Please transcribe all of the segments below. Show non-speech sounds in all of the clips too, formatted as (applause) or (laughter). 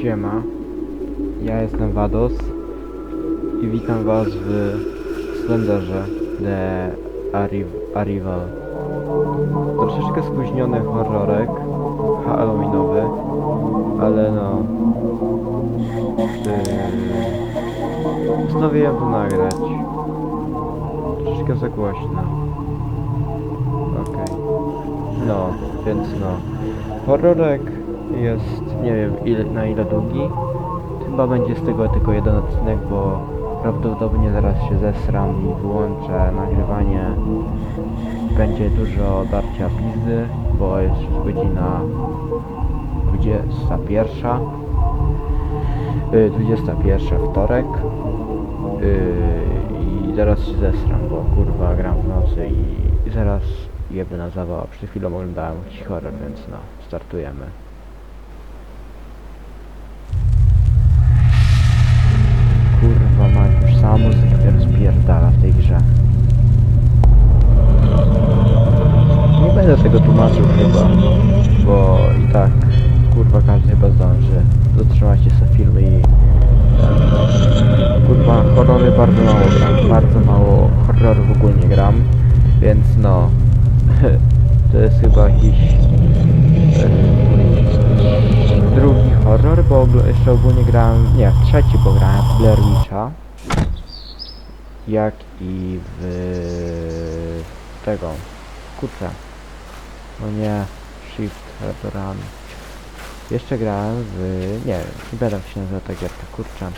Siema, ja jestem Wados i witam was w Slenderze The Arri Arrival. Troszeczkę spóźniony horrorek halloweenowy, ale no... Yy, postanowiłem to nagrać. Troszeczkę za głośno. Okej. No, więc no. Horrorek jest, nie wiem ile, na ile długi. Chyba będzie z tego tylko jeden odcinek, bo prawdopodobnie zaraz się zesram i wyłączę nagrywanie. Będzie dużo darcia pizdy, bo jest godzina 21. Yy, 21 wtorek. Yy, I zaraz się zesram, bo kurwa gram w nocy i zaraz jebę na zawał. Przed chwilą oglądałem jakiś horror, więc no, startujemy. Mnie rozpierdala w tej grze. Nie będę tego tłumaczył chyba, bo i tak kurwa każdy chyba zdąży. Zatrzymajcie sobie filmy i kurwa horrory bardzo mało gram, bardzo mało horrorów ogólnie gram, więc no (laughs) to jest chyba jakiś drugi horror, bo jeszcze ogólnie grałem, nie, trzeci, bo grałem w Blair Witcha, jak i w tego, kurczę, no nie, Shift, Run. Jeszcze grałem w, nie, nie będę się nazywa ta gierka, kurczę.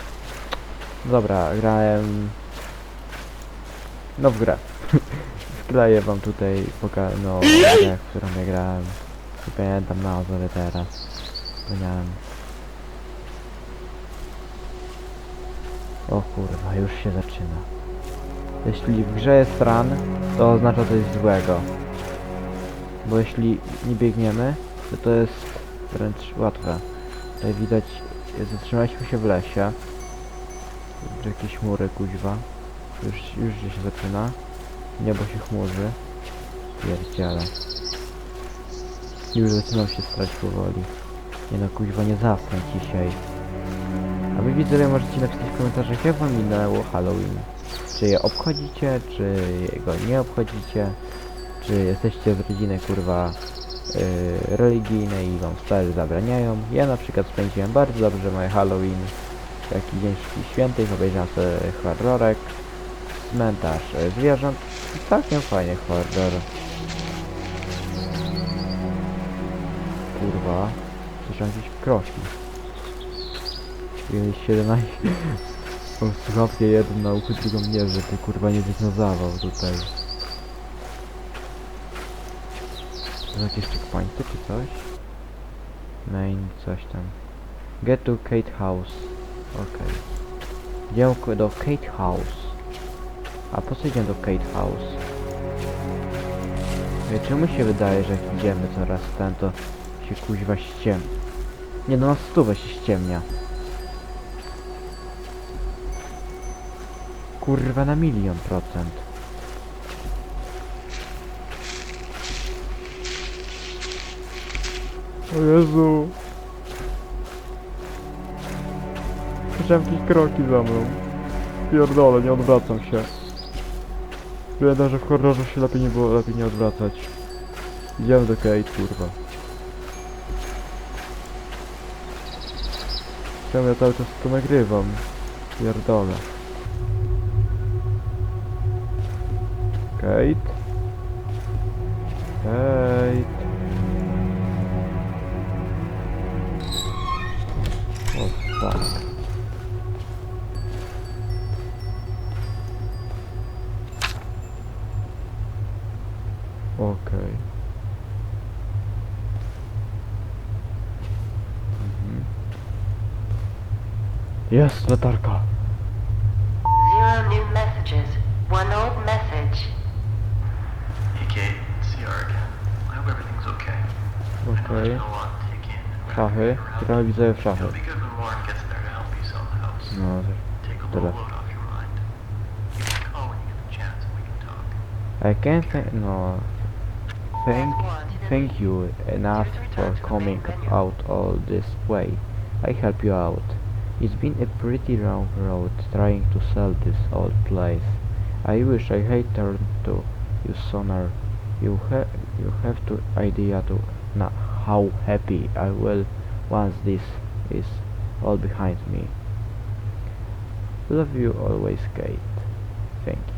Dobra, grałem, no w grę. (laughs) Wkleję wam tutaj poka no, grę, w którą ja grałem. Nie pamiętam nazwy teraz. Zapomniałem. O kurwa, już się zaczyna. Jeśli w grze jest run, to oznacza coś złego. Bo jeśli nie biegniemy, to to jest wręcz łatwe. Tutaj widać, zatrzymaliśmy się w lesie. Jakieś mury kuźwa. Już, już się zaczyna. Niebo się chmurzy. Pierdziele. Już zaczynam się strać powoli. Nie no kuźwa, nie zasnę dzisiaj. A wy widzowie możecie napisać w komentarzach jak wam minęło Halloween. Czy je obchodzicie, czy go nie obchodzicie. Czy jesteście z rodziny kurwa yy, religijnej i wam stary zabraniają. Ja na przykład spędziłem bardzo dobrze moje Halloween. Taki dzień świętej, obejrzałem sobie horrorek. Cmentarz zwierząt. Całkiem fajnie horror. Kurwa. Słyszałem jakieś kroki. Jest 17. Słuchawkę jedną na uchu, drugą nie, żeby kurwa nie na zawał tutaj. To jakieś checkpointy czy coś? Main coś tam. Get to Kate House. Okej. Idziemy do Kate House. A po co idziemy do Kate House? Wie, czemu się wydaje, że jak idziemy coraz ten, to się kuźwa ściem... Nie no, na stówę się ściemnia. Kurwa na milion procent. O Jezu. Słyszałem jakieś kroki za mną. Pierdolę, nie odwracam się. Pamiętam, że w horrorze się lepiej nie było, lepiej nie odwracać. Idziemy do Kate, kurwa. Czemu ja cały czas to nagrywam? Pierdolę. Kate? Kate? O fuck. Okej. Mhm. Jest latarka. You get the chance and we can talk. I can't thank no thank thank you enough for coming out all this way. I help you out. It's been a pretty long road trying to sell this old place. I wish I had turned to you sooner. You ha you have to idea to na how happy I will once this is all behind me. Love you always, Kate. Thank you.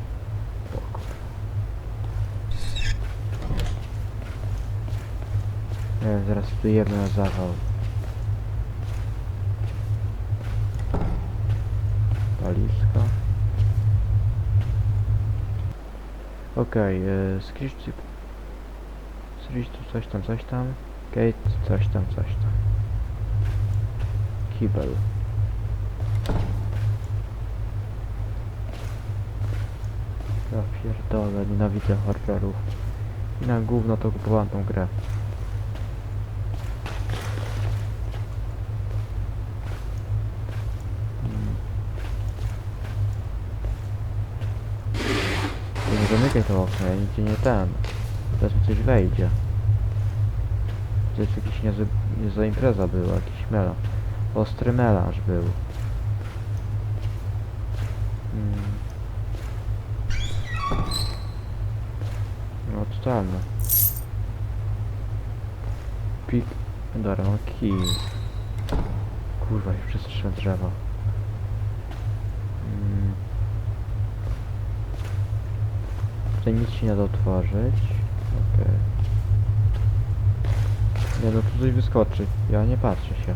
Nie, zaraz plujemy na zawał. Walizka. Okej, okay, skryszczy... Skryszczy coś tam, coś tam. Kate, coś tam, coś tam. Kibel. Ja pierdolę, nienawidzę horrorów. I na gówno to kupowałem tą grę. Mm. Nie nie zamykaj to okno, ja nigdzie nie ten. Teraz mi coś wejdzie. To jest jakiś niezły, niezła impreza była, jakiś mela. Ostry melanż był. Mm. No totalne. Pik... Dobra, mam kij. Kurwa, już przestraszyłem drzewa. Mm. Tutaj nic się nie da otworzyć. Okej. Nie no, tu wyskoczy. Ja nie patrzę się.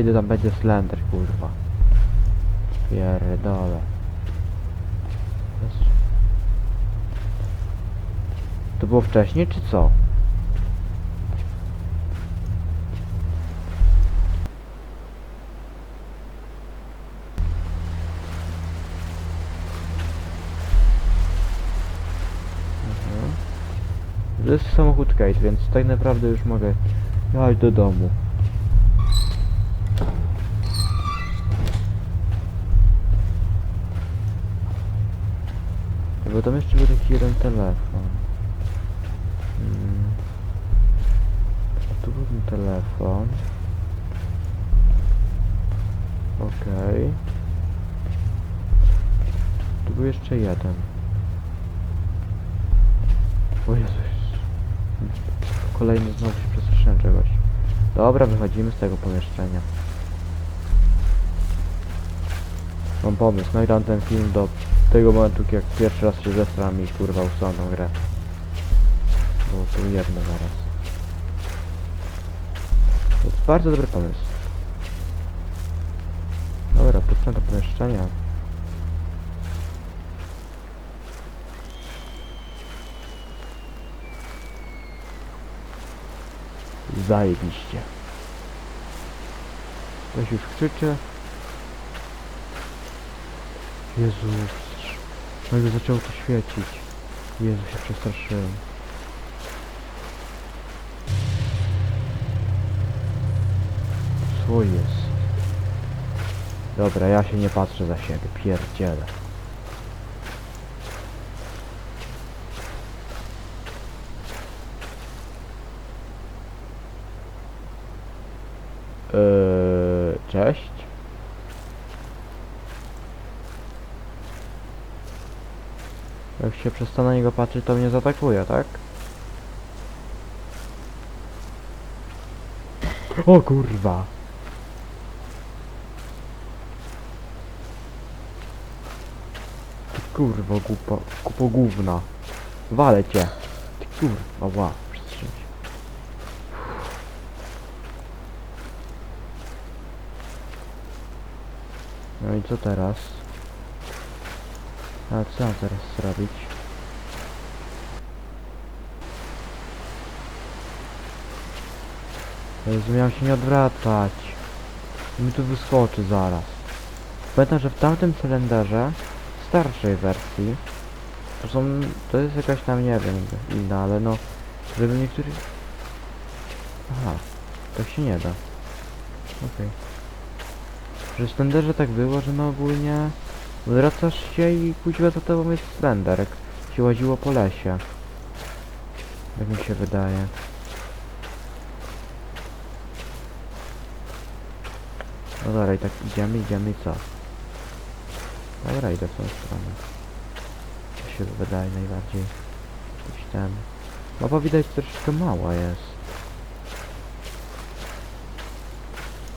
Przejdę, tam będzie Slender, kurwa. Pierdolę. To było wcześniej, czy co? Mhm. To jest samochód Kate, więc tak naprawdę już mogę jechać do domu. Bo tam jeszcze był taki jeden telefon. Mm. A tu był ten telefon. Okej. Tu był jeszcze jeden. O Jezus. Kolejny znowu się przestraszyłem czegoś. Dobra, wychodzimy z tego pomieszczenia. Mam pomysł, nagram ten film do tego momentu, jak pierwszy raz się zestram i kurwa tą grę. Bo tu jedno zaraz. To jest bardzo dobry pomysł. Dobra, do pomieszczenia. Zajebiście. Ktoś już krzyczy. Jezus. Nagle zaczęło to świecić. Jezu, się przestraszyłem. Co jest? Dobra, ja się nie patrzę za siebie, pierdzielę. Eee, cześć. Jak się przestanę na niego patrzeć, to mnie zaatakuje, tak? O kurwa! Ty kurwa, głupo, kupo gówna. Walę cię. Ty kurwa, ła, przestrzeń. No i co teraz? A co mam teraz zrobić? Jezu, miałem się nie odwracać. Mi tu wyskoczy zaraz. Pamiętam, że w tamtym cylinderze, w starszej wersji, to są, to jest jakaś tam, nie wiem, inna, ale no, żeby niektórych... Aha, tak się nie da. Okej. W Slenderze tak było, że no ogólnie wracasz się i kuźwa za tobą jest Slender, jak się łaziło po lesie. Tak mi się wydaje. No dobra, tak idziemy, idziemy i co? Dobra, idę w tą stronę. To się wydaje najbardziej. Gdzieś ten... Mapa widać troszeczkę mała jest.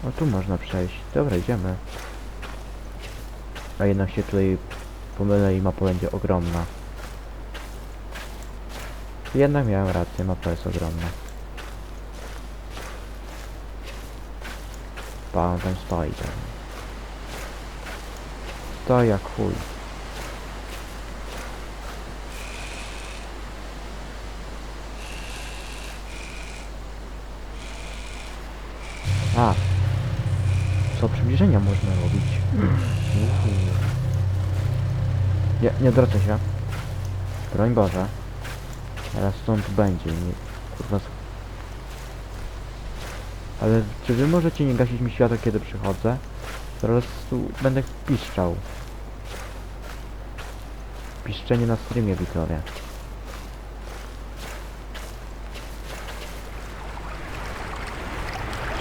O, tu można przejść. Dobra, idziemy. A jednak się tutaj pomylę i mapa będzie ogromna. Jednak miałem rację, mapa jest ogromna. Pan tam stoi tam. Stoi jak chuj. A. Co przybliżenia można robić? Nie, nie odwracaj się. Broń Boże. Teraz stąd będzie, nie... Kurwa... Ale czy wy możecie nie gasić mi światła, kiedy przychodzę? Teraz tu będę piszczał. Piszczenie na streamie, Wiktoria.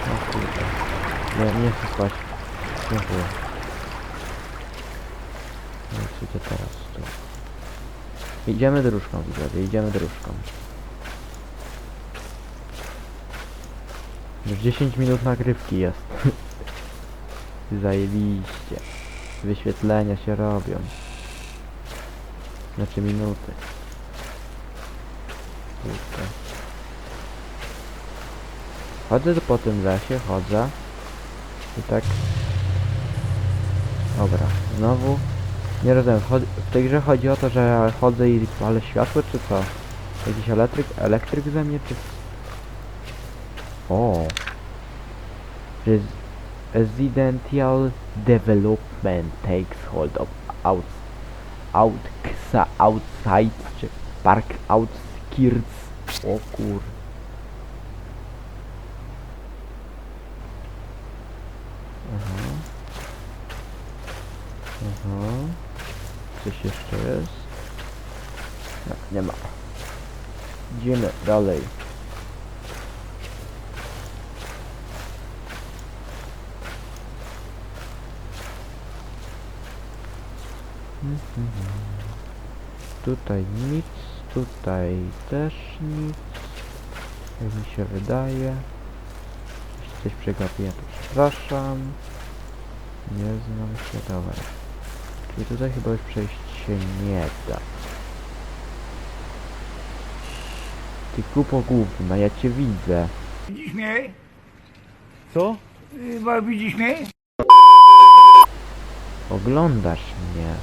O kurde. Nie, nie chcę spać. Dziękuję. No co teraz tu? Idziemy dróżką, widzowie, idziemy dróżką. Już 10 minut nagrywki jest. (laughs) Zajebiście. Wyświetlenia się robią. Znaczy minuty. Kurde. Chodzę po tym lesie, chodzę. I tak... Dobra, znowu... Nie rozumiem, chod- w tej grze chodzi o to, że chodzę i palę światło, czy co? Jakiś elektryk, elektryk ze mnie, czy... O! Res residential development takes hold of out, out, outside, czy park outskirts. O kur... Aha. Aha. Coś jeszcze jest? Nie, ma. Idziemy dalej. Tutaj nic, tutaj też nic. Jak mi się wydaje. Jeśli coś przegapiłem, to przepraszam. Nie znam się, dobra. Czyli tutaj chyba już przejść się nie da. Ty kupo główna, ja cię widzę. Widzisz mnie? Co? Chyba widzisz mnie? Oglądasz mnie.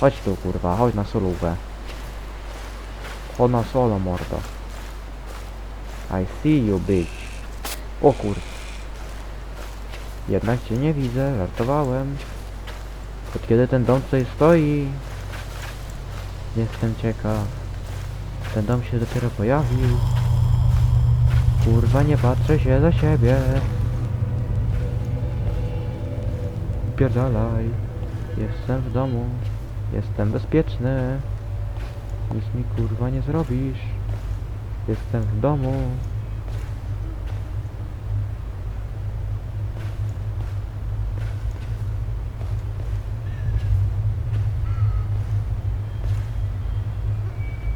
Chodź tu kurwa, chodź na solówę. Chodź na solo mordo. I see you bitch. O kur... Jednak cię nie widzę, żartowałem. Od kiedy ten dom tutaj stoi? Jestem ciekaw. Ten dom się dopiero pojawił. Kurwa nie patrzę się za siebie. Pierdalaj. Jestem w domu. Jestem bezpieczny. Nic mi kurwa nie zrobisz. Jestem w domu.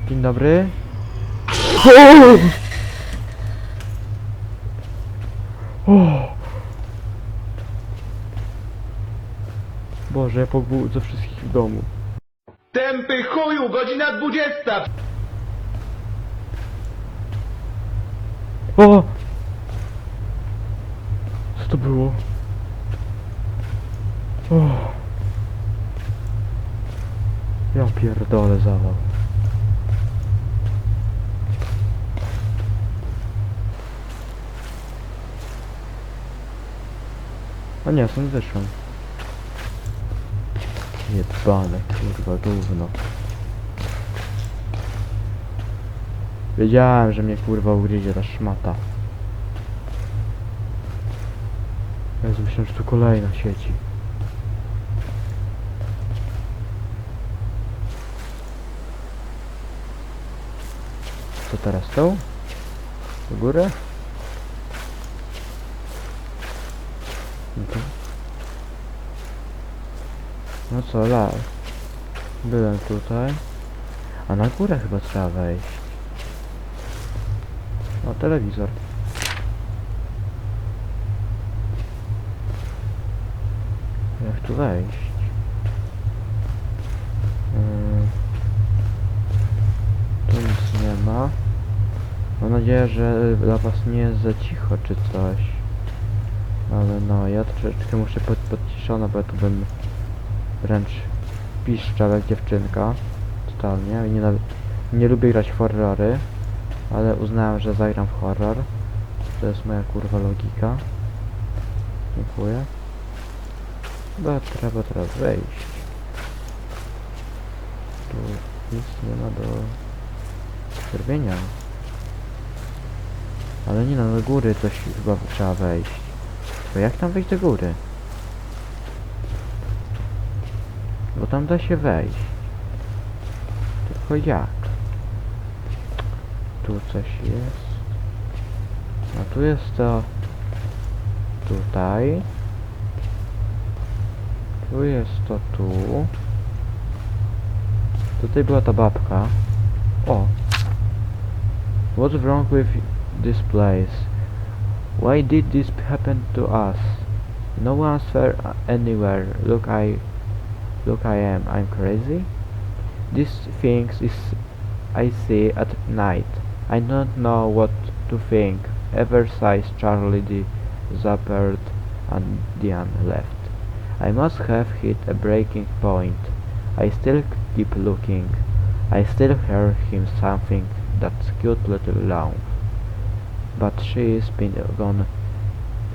Dzień dobry. O! Boże, ja pobudzę wszystkich w domu. Tępy chuju, godzina 20! O! Co to było? O! Ja pierdolę zawał. O nie, stąd wyszłem. Jebane, kurwa, gówno. Wiedziałem, że mnie kurwa ugryzie ta szmata. Jezu, myślałem, że tu kolejna sieci. Co teraz tą? Do góry? No to... No co, la... Byłem tutaj. A na górę chyba trzeba wejść. O, telewizor. Jak tu wejść? Yy, Tu nic nie ma. Mam nadzieję, że dla was nie jest za cicho czy coś. Ale no, ja troszeczkę muszę pod, podciszona, bo ja tu bym wręcz piszczał jak dziewczynka. Totalnie. Nie, naw- nie lubię grać w horrory, ale uznałem, że zagram w horror. To jest moja kurwa logika. Dziękuję. Chyba trzeba teraz wejść. Tu nic nie ma do zrobienia. Ale nie no, do góry coś chyba trzeba wejść. To jak tam wejść do góry? Bo tam da się wejść. Tylko jak? Tu coś jest. A tu jest to... Tutaj. Tu jest to tu. Tutaj była ta babka. O! What's wrong with this place? Why did this happen to us? No one's fair anywhere. Look, I... Look, I am. I'm crazy? These things is I see at night. I don't know what to think. Ever since Charlie the Zappert and Diane left. I must have hit a breaking point. I still keep looking. I still hear him something that cute little lamb. But she's been gone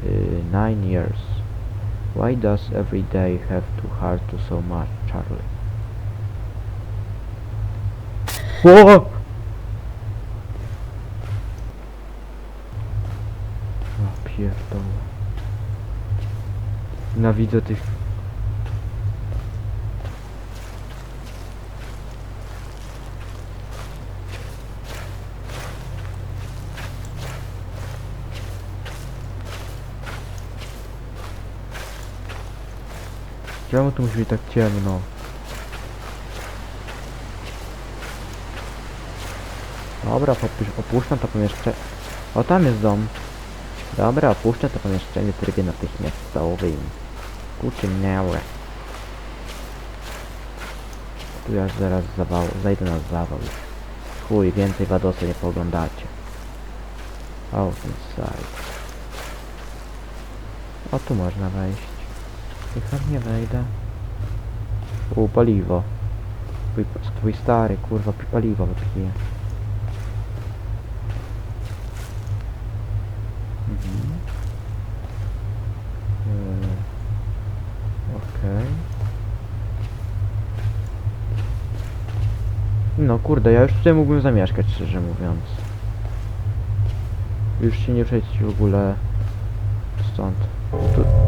uh, nine years. Why does every day have to hurt to so much, Charlie? Whoa! O pierdolę. Nienawidzę tych... tu musi być tak ciemno? Dobra, opuś- opuszczam to pomieszczenie. O, tam jest dom. Dobra, opuszczę to pomieszczenie w trybie natychmiastowym. Miałe. Tu ja zaraz zawał, zajdę na zawał. Chuj, więcej Wadosy nie poglądacie. Out inside. O, tu można wejść. I chętnie wejdę. U, paliwo. Twój, twój stary, kurwa, paliwo wypije. Mhm. Okej. No kurde, ja już tutaj mógłbym zamieszkać, szczerze mówiąc. Już się nie przejść w ogóle stąd. Tu...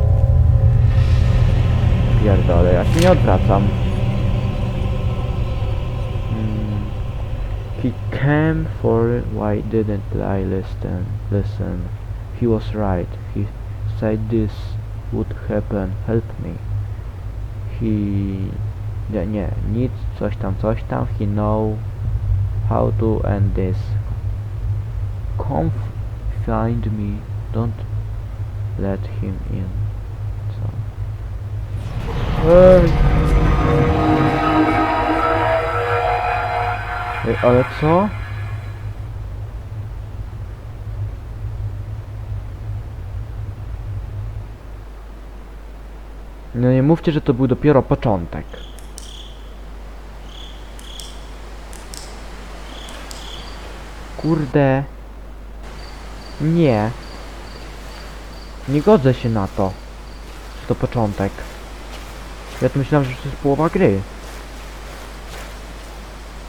Pierdolę, ja się nie odwracam. Mm. He came for it. why didn't I listen? Listen. He was right. He said this would happen. Help me. He... Nie, nie, nic, coś tam, coś tam. He know how to end this. Come find me. Don't let him in. Ej! Ej, ale co? No nie mówcie, że to był dopiero początek. Kurde. Nie. Nie godzę się na to. To początek? Ja to myślałem, że to jest połowa gry.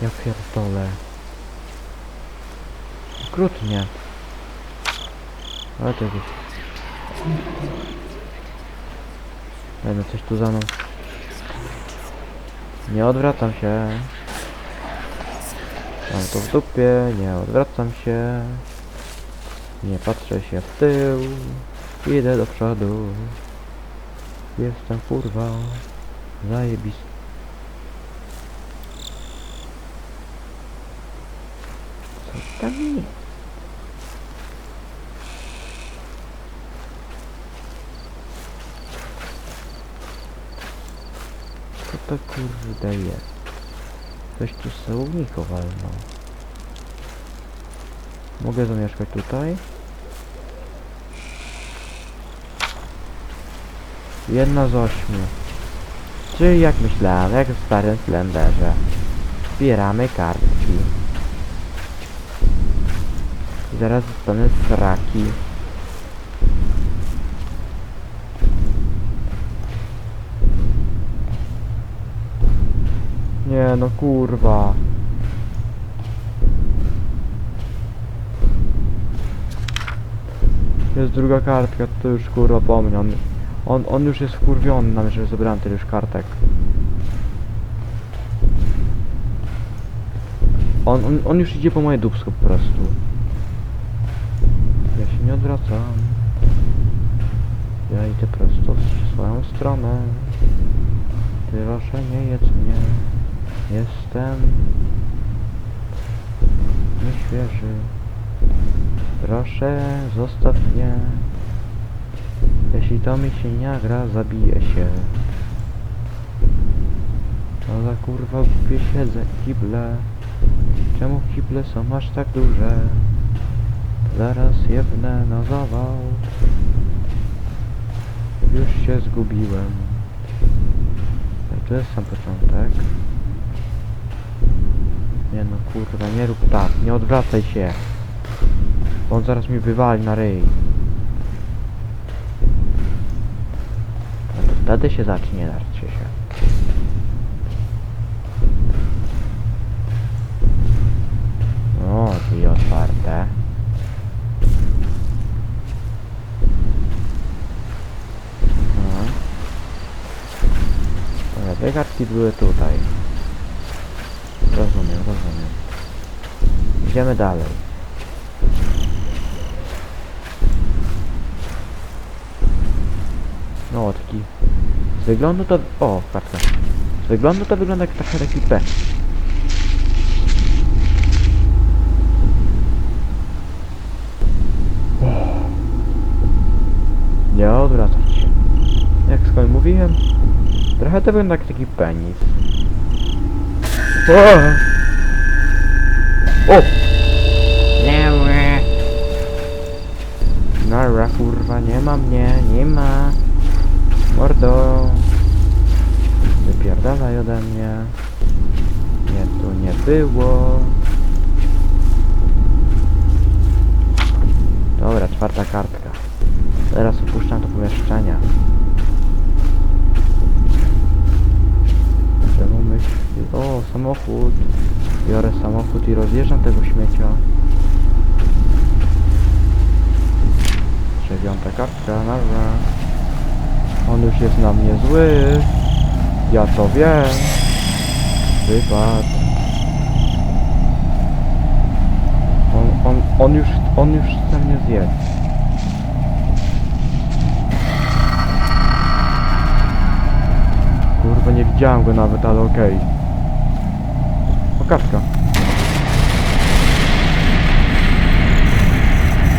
Ja pierdolę. Okrutnie. Ale to jakieś... Ej, no coś tu za mną. Nie odwracam się. Mam to w dupie, nie odwracam się. Nie patrzę się w tył. Idę do przodu. Jestem kurwa. Zajebisty. Co tam jest? Co to kurde jest? Coś tu z celownika walnął. Mogę zamieszkać tutaj? Jedna z ośmiu. Czyli jak myślałem, jak w starym Slenderze. Zbieramy kartki. Zaraz dostanę sraki. Nie no kurwa. Jest druga kartka, to już kurwa po. On, on, już jest wkurwiony na że zebrałem tyle już kartek. On, on, on już idzie po moje dubsko po prostu. Ja się nie odwracam. Ja idę prosto w swoją stronę. Ty proszę nie jedz mnie. Jestem nieświeży. Proszę, zostaw mnie. Jeśli to mi się nie gra, zabiję się. No za kurwa głupie siedzę, kible. Czemu kible są aż tak duże? Zaraz jebnę na zawał. Już się zgubiłem. To jest sam początek. Nie no kurwa, nie rób tak, nie odwracaj się. Bo on zaraz mi wywali na ryj. No to wtedy się zacznie darcie się. O, drzwi otwarte. Dobra, dwie kartki były tutaj. Rozumiem, rozumiem. Idziemy dalej. No, taki... Z wyglądu to... O, kartka. Z wyglądu to wygląda jak taka taki P. Nie odwracać się. Jak skąd mówiłem? Trochę to wygląda jak taki penis. O! O! Nara kurwa, nie ma mnie, nie ma. Mordo. Wypierdalaj ode mnie. Nie, tu nie było. Dobra, czwarta kartka. Teraz opuszczam to pomieszczenia. Czemu myśl... O, samochód. Biorę samochód i rozjeżdżam tego śmiecia. Dziewiąta kartka, narra. On już jest na mnie zły. Ja to wiem. Wybacz. On, on, on już, on już chce mnie zjeść. Kurwa, nie widziałem go nawet, ale okej. O, kartka.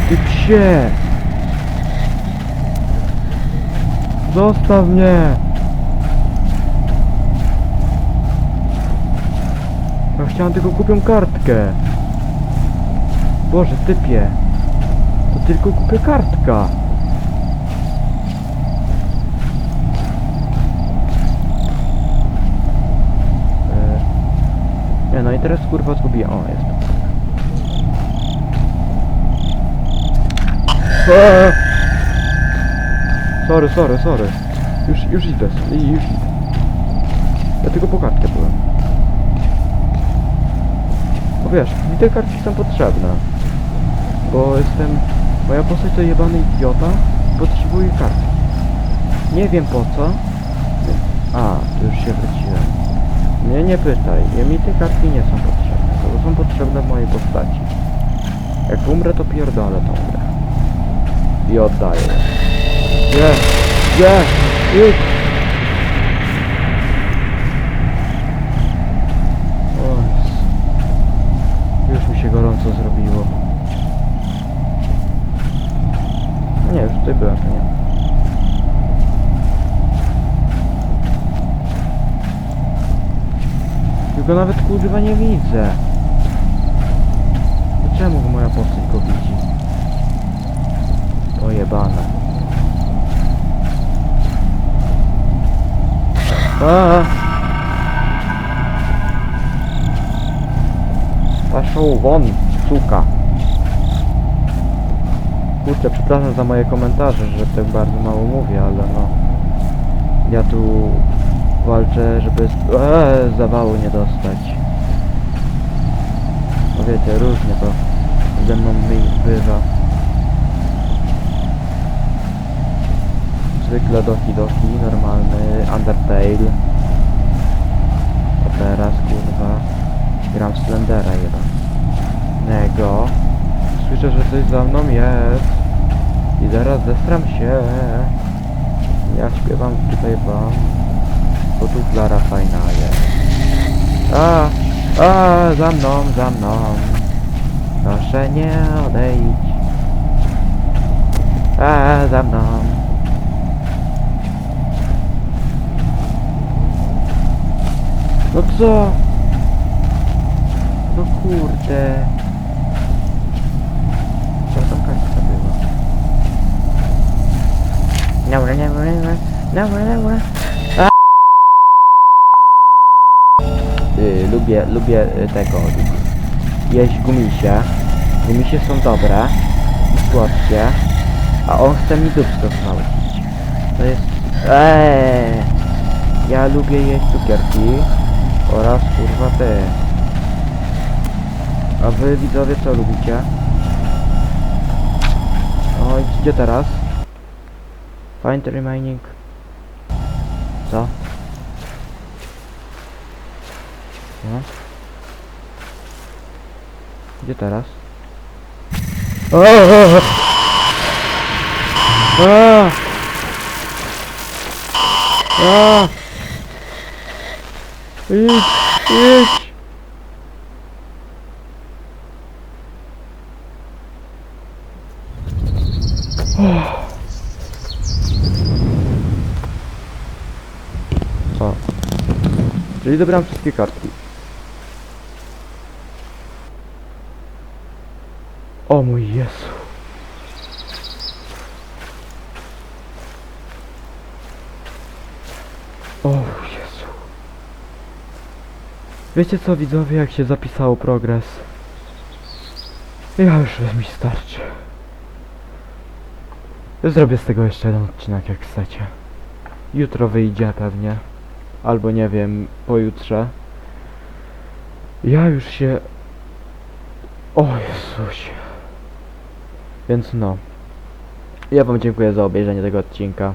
Ty psie! Zostaw mnie! Ja chciałem tylko kupią kartkę. Boże, typie. To tylko kupię kartka. E, Nie no i teraz kurwa zgubiłem. O, jest. Eee! Sorry, sorry, sorry. Już, już idę, i już. Ja tylko po kartkę byłem. Bo wiesz, mi te kartki są potrzebne. Bo jestem... Moja postać to jebany idiota. Potrzebuję kartki. Nie wiem po co. A, tu już się wróciłem. Nie, nie pytaj. Ja mi te kartki nie są potrzebne. To są potrzebne w mojej postaci. Jak umrę, to pierdolę tą grę. I oddaję. Nie! Nie! Idź! Już mi się gorąco zrobiło. No Nie, już tutaj byłem, nie. Tylko nawet kurwa nie widzę. Czemu moja postać go widzi? Pojebane. A! Paszą won, suka. Kurczę, przepraszam za moje komentarze, że tak bardzo mało mówię, ale no... Ja tu walczę, żeby eee, zawału nie dostać. No wiecie, różnie to ze mną bywa. Zwykle Doki Doki, normalny Undertale. A teraz kurwa gram Slendera jeden. Nego. Słyszę, że coś za mną jest. I zaraz zestram się. Ja śpiewam tutaj wam. Bo tu Klara fajna jest. A, a, za mną, za mną. Proszę nie odejdź. A, za mną. No co? No kurde. Co tam kartka była? Dobra, dobra, dobra, dobra, dobra. A! Y, lubię, lubię y, tego, jeść gumisie. Gumisie są dobre słodkie, a on chce mi dupsko zwałcić. To jest... Eee! Ja lubię jeść cukierki oraz kurwa ty. A wy widzowie co lubicie? O, gdzie teraz? Find remaining. Co? No. Gdzie teraz? O! A! A! Idź, idź! O. Czyli dobrałem wszystkie. O mój Jezu. O. Wiecie co widzowie, jak się zapisało progres? Ja już mi starczy. Zrobię z tego jeszcze jeden odcinek jak chcecie. Jutro wyjdzie pewnie. Albo nie wiem, pojutrze. Ja już się... O Jezusie. Więc no. Ja wam dziękuję za obejrzenie tego odcinka.